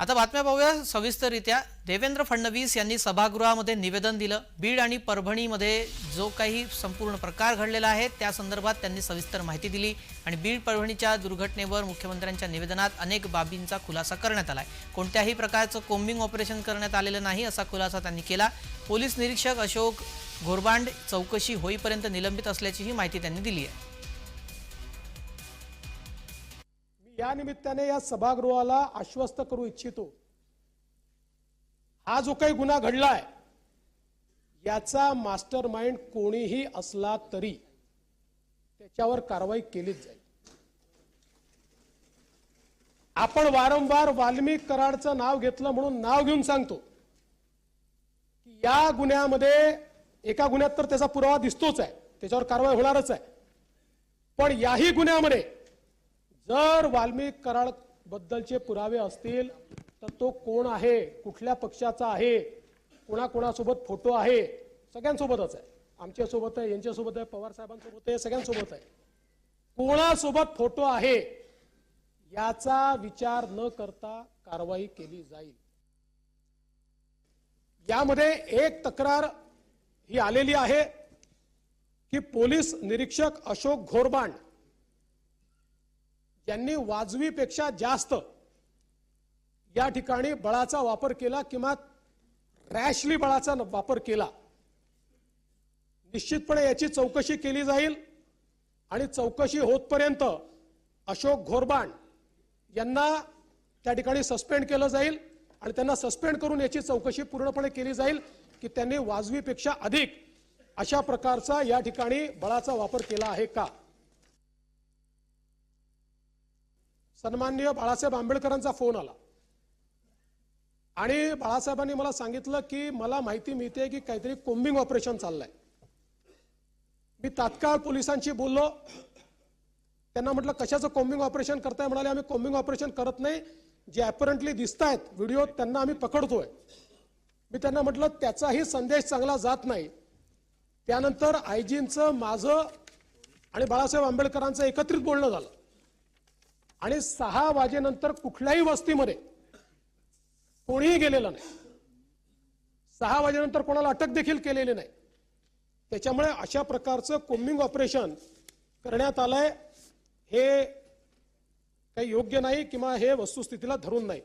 आता बातम्या पाहूया सविस्तररित्या. देवेंद्र फडणवीस यांनी सभागृहामध्ये निवेदन दिलं. बीड आणि परभणीमध्ये जो काही संपूर्ण प्रकार घडलेला आहे त्या संदर्भात त्यांनी सविस्तर माहिती दिली आणि बीड परभणीच्या दुर्घटनेवर मुख्यमंत्र्यांच्या निवेदनात अनेक बाबींचा खुलासा करण्यात आला आहे कोणत्याही प्रकारचं कोम्बिंग ऑपरेशन करण्यात आलेलं नाही असा खुलासा त्यांनी केला. पोलीस निरीक्षक अशोक घोरबांड चौकशी होईपर्यंत निलंबित असल्याचीही माहिती त्यांनी दिली आहे. या निमित्ताने या सभागृहाला आश्वस्त करू इच्छितो. हा जो काही गुन्हा घडलाय याचा मास्टर माइंड कोणीही असला तरी त्याच्यावर कारवाई केलीच जाईल. आपण वारंवार वाल्मिक कराडचं नाव घेतलं म्हणून नाव घेऊन सांगतो की या गुन्ह्यामध्ये एका गुन्ह्यात तर त्याचा पुरावा दिसतोच आहे त्याच्यावर कारवाई होणारच आहे. पण याही गुन्ह्यामध्ये जर वाल्मिक कराड बद्दलचे पुरावे असतील तर तो कोण आहे? कुठल्या पक्षाचा आहे? कोणाकोणासोबत फोटो आहे? सगळ्यांसोबतच आहे. आमच्यासोबत आहे यांच्यासोबत आहे पवार साहेबांसोबत आहे सगळ्यांसोबत आहे. कोणासोबत फोटो आहे? याचा विचार न करता कारवाई केली जाईल. यामध्ये एक तक्रार ही आलेली आहे की पोलीस निरीक्षक अशोक घोरबांड ज्यांनी वाजवीपेक्षा जास्त या ठिकाणी बळाचा वापर केला किंवा रॅशली बळाचा वापर केला. निश्चितपणे याची चौकशी केली जाईल आणि चौकशी होतपर्यंत अशोक घोरबाण यांना त्या ठिकाणी सस्पेंड केलं जाईल आणि त्यांना सस्पेंड करून याची चौकशी पूर्णपणे केली जाईल की त्यांनी वाजवीपेक्षा अधिक अशा प्रकारचा या ठिकाणी बळाचा वापर केला आहे का? सन्माननीय बाळासाहेब आंबेडकरांचा फोन आला. आणि बाळासाहेबांनी मला सांगितलं की मला माहिती मिळते की काहीतरी कोम्बिंग ऑपरेशन चाललंय. मी तात्काळ पोलिसांशी बोललो. त्यांना म्हटलं कशाचं कोम्बिंग ऑपरेशन करताय? म्हणाले आम्ही कोम्बिंग ऑपरेशन करत नाही. जे अपरंटली दिसत आहेत व्हिडिओ त्यांना आम्ही पकडतोय. मी त्यांना म्हटलं त्याचाही संदेश चांगला जात नाही. त्यानंतर आयजींचं माझं आणि बाळासाहेब आंबेडकरांचं एकत्रित बोलणं झालं. आणि सहा वाजेनंतर कुठल्याही वस्तीमध्ये कोणीही गेलेलं नाही. सहा वाजेनंतर कोणाला अटक देखील केलेली नाही. त्याच्यामुळे अशा प्रकारचं कोम्बिंग ऑपरेशन करण्यात आलंय. हे काही योग्य नाही किंवा हे वस्तुस्थितीला धरून नाही.